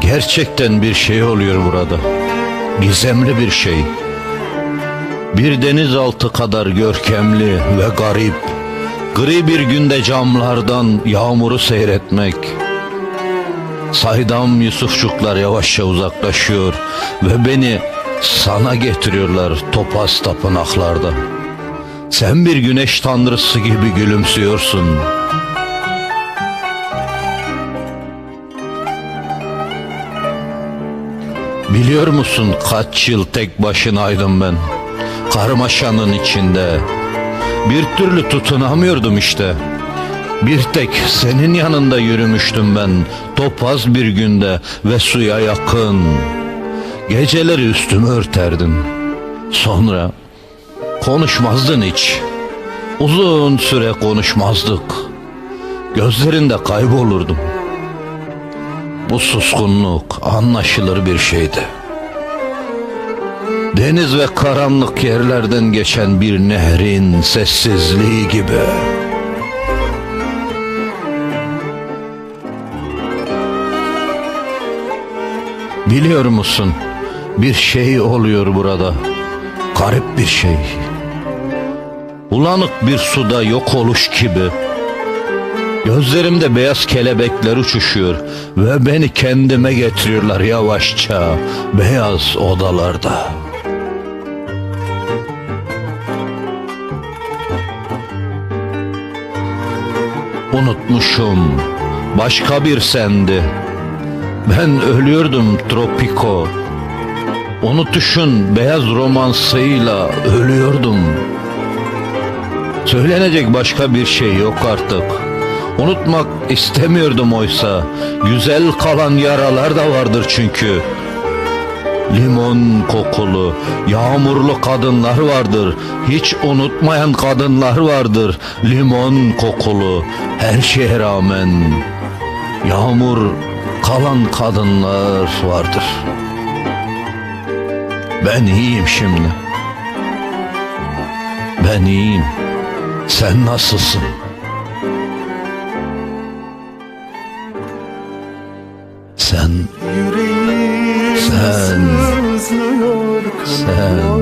Gerçekten bir şey oluyor burada. Gizemli bir şey. Bir denizaltı kadar görkemli ve garip. Gri bir günde camlardan yağmuru seyretmek. Saydam Yusufçuklar yavaşça uzaklaşıyor ve beni sana getiriyorlar topaz tapınaklarda. Sen bir güneş tanrısı gibi gülümsüyorsun. Biliyor musun kaç yıl tek başınaydım ben? Karmaşanın içinde. Bir türlü tutunamıyordum işte. Bir tek senin yanında yürümüştüm ben topaz bir günde ve suya yakın. Geceleri üstümü örterdim. Sonra konuşmazdın hiç. Uzun süre konuşmazdık. Gözlerinde kaybolurdum. Bu suskunluk anlaşılır bir şeydi. Deniz ve karanlık yerlerden geçen bir nehrin sessizliği gibi. Biliyor musun? Bir şey oluyor burada. Garip bir şey. Ulanık bir suda yok oluş gibi. Gözlerimde beyaz kelebekler uçuşuyor ve beni kendime getiriyorlar yavaşça beyaz odalarda. Unutmuşum başka bir sendi. Ben ölüyordum Tropiko. Unutuşun beyaz romansıyla ölüyordum. Söylenecek başka bir şey yok artık. Unutmak istemiyordum oysa. Güzel kalan yaralar da vardır çünkü. Limon kokulu, yağmurlu kadınlar vardır. Hiç unutmayan kadınlar vardır. Limon kokulu, her şeye rağmen. Yağmur kalan kadınlar vardır. Ben iyiyim şimdi. Ben iyiyim. Sen nasılsın? sen, sen, sen.